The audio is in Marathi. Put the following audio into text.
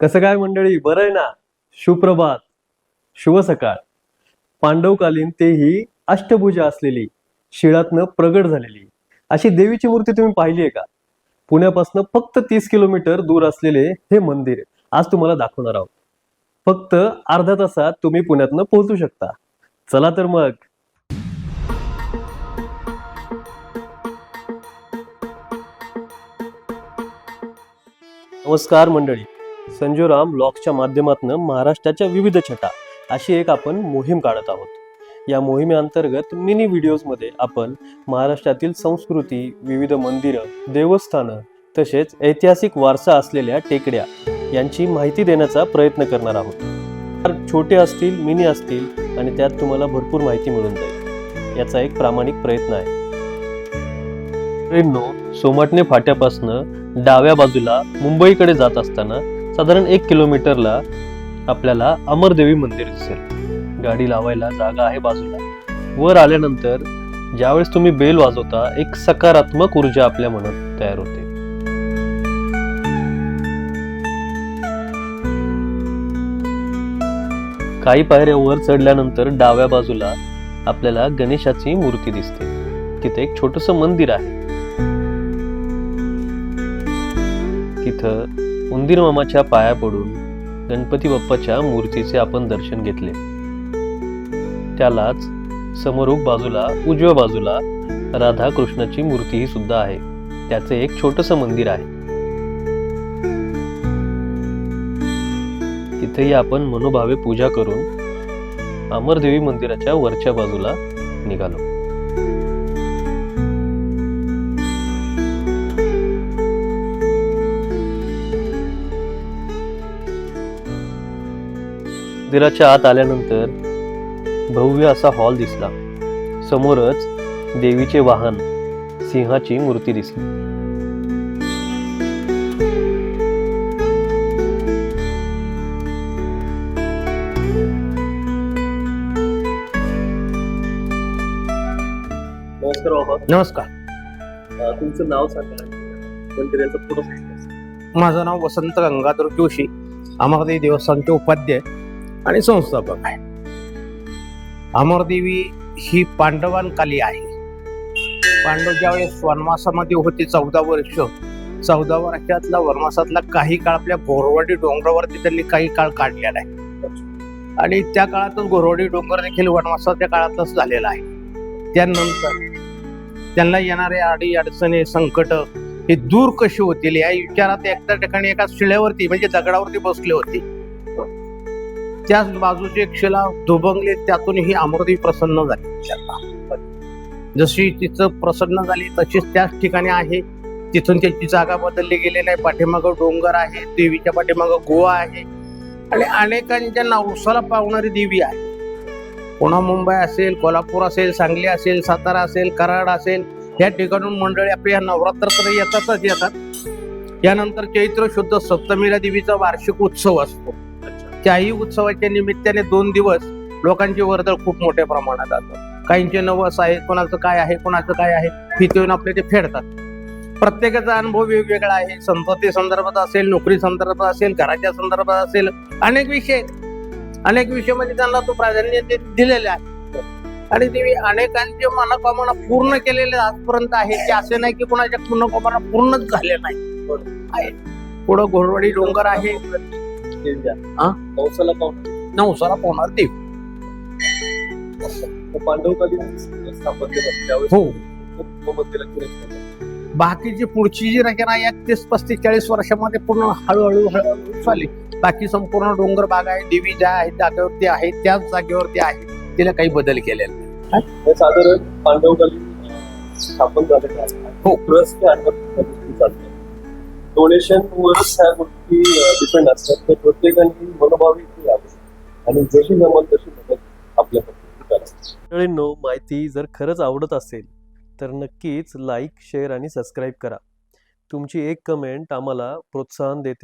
कसं काय मंडळी? बरं आहे ना? सुप्रभात. शुभ सकाळ पांडवकालीन तेही अष्टभुजा असलेली शिळातनं प्रगट झालेली. अशी देवीची मूर्ती तुम्ही पाहिली आहे का? पुण्यापासून फक्त तीस किलोमीटर दूर असलेले हे मंदिर. आज तुम्हाला दाखवणार आहोत. फक्त अर्ध्या तासात तुम्ही पुण्यातनं पोहोचू शकता. चला तर मग. नमस्कार मंडळी. संजूराम लॉकच्या माध्यमातून महाराष्ट्राच्या विविध छटा अशी एक आपण मोहीम काढत आहोत. या मोहिमेअंतर्गत मिनी व्हिडिओजमध्ये आपण महाराष्ट्रातील संस्कृती विविध मंदिरं देवस्थानं तसेच ऐतिहासिक वारसा असलेल्या टेकड्या यांची माहिती देण्याचा प्रयत्न करणार आहोत. तर छोटे असतील मिनी असतील आणि त्यात तुम्हाला भरपूर माहिती मिळून जाईल. याचा एक प्रामाणिक प्रयत्न आहे. ट्रेननो सोमाटणे फाट्यापासनं डाव्या बाजूला मुंबईकडे जात असताना साधारण एक किलोमीटरला आपल्याला अमरदेवी मंदिर दिसेल. गाडी लावायला जागा आहे बाजूला. वर आल्यानंतर ज्यावेळेस तुम्ही बेल वाजवता एक सकारात्मक ऊर्जा आपल्या मनात तयार होते. काही पायऱ्या वर चढल्यानंतर डाव्या बाजूला आपल्याला गणेशाची मूर्ती दिसते. तिथे एक छोटस मंदिर आहे. तिथं उंदीर मामाच्या पाया पडून गणपती बाप्पाच्या मूर्तीचे आपण दर्शन घेतले. त्यालाच समोरूप बाजूला उजव्या बाजूला राधा कृष्णाची मूर्तीही सुद्धा आहे. त्याचे एक छोटस मंदिर आहे. तिथेही आपण मनोभावे पूजा करून अमरदेवी मंदिराच्या वरच्या बाजूला निघालो. मंदिराच्या आत आल्यानंतर भव्य असा हॉल दिसला. समोरच देवीचे वाहन सिंहाची मूर्ती दिसली. नमस्कार बाबा. नमस्कार. अं, तुमचं नाव सांगा. मंदिराचं. माझं नाव वसंत गंगाधर जोशी अमरदेवी देवस्थानचे उपाध्याय. आणि संस्थापक आहे अमरदेवी ही पांडवांकाली आहे. पांडव ज्यावेळेस वनवासामध्ये होते चौदा वर्ष चौदा वर्षातला वनवासातला काही काळ आपल्या गोरवाडी डोंगरावरती त्यांनी काही काळ काढलेला आहे. आणि त्या काळातच गोरवाडी डोंगर देखील वनवासाच्या काळातच झालेला आहे. त्यानंतर त्यांना येणारे अडी अडचणी संकट हे दूर कशी होतील? या विचारात एकदा ठिकाणी एका शिळ्यावरती म्हणजे दगडावरती बसले होते. त्याच बाजूचे एक शिला दुभंगले त्यातूनही अमृती प्रसन्न झाली. जशी तिचं प्रसन्न झाली तशीच त्याच ठिकाणी आहे. तिथून त्याची जागा बदलली गेलेली नाही पाठीमागं डोंगर आहे देवीच्या पाठीमागं गोवा आहे. आणि अनेकांच्या नवसाला पावणारी देवी आहे. पुन्हा मुंबई असेल कोल्हापूर असेल सांगली असेल सातारा असेल कराड असेल या ठिकाणून मंडळी आपल्या नवरात्र तर येतातच येतात. यानंतर चैत्र शुद्ध सप्तमीला देवीचा वार्षिक उत्सव असतो. त्याही उत्सवाच्या निमित्ताने दोन दिवस लोकांची वर्दळ खूप मोठ्या प्रमाणात असतात काहींचे नवस आहे कोणाचं काय आहे कोणाचं काय आहे तिथे येऊन आपले ते फेडतात. प्रत्येकाचा अनुभव वेगवेगळा आहे. संपत्ती संदर्भात असेल नोकरी संदर्भात असेल घराच्या संदर्भात असेल अनेक विषय. अनेक विषयामध्ये त्यांना तो प्राधान्य ते दिलेले आहे. आणि ते अनेकांचे मनोकामना पूर्ण केलेले आजपर्यंत आहे. की असे नाही की कोणाच्या मनोकामना पूर्णच झाले नाही. आहे. पुढं घोरवाडी डोंगर आहे. हा? नवसाला पाहून नवसाला पोहणार देव. त्यावेळेस हो. बाकीची पुढची जी रचना आहे तीस पस्तीस चाळीस वर्षामध्ये पूर्ण हळूहळू हळूहळू झाली बाकी संपूर्ण डोंगर बाग आहे देवी ज्या आहेत जागेवरती आहे त्याच जागेवरती आहे तिला काही बदल केलेला नाही. साधारण पांडवकालीन स्थापन झालेलं आहे हो. चालतं डोनेशन वरच ह्या गोष्टी डिपेंड असतात. तर प्रत्येकाने मनोभावी आणि जशी जमल तशी मदत आपल्या मंडळींनो माहिती जर खरंच आवडत असेल तर नक्कीच लाईक शेअर आणि सबस्क्राईब करा. तुमची एक कमेंट आम्हाला प्रोत्साहन देते.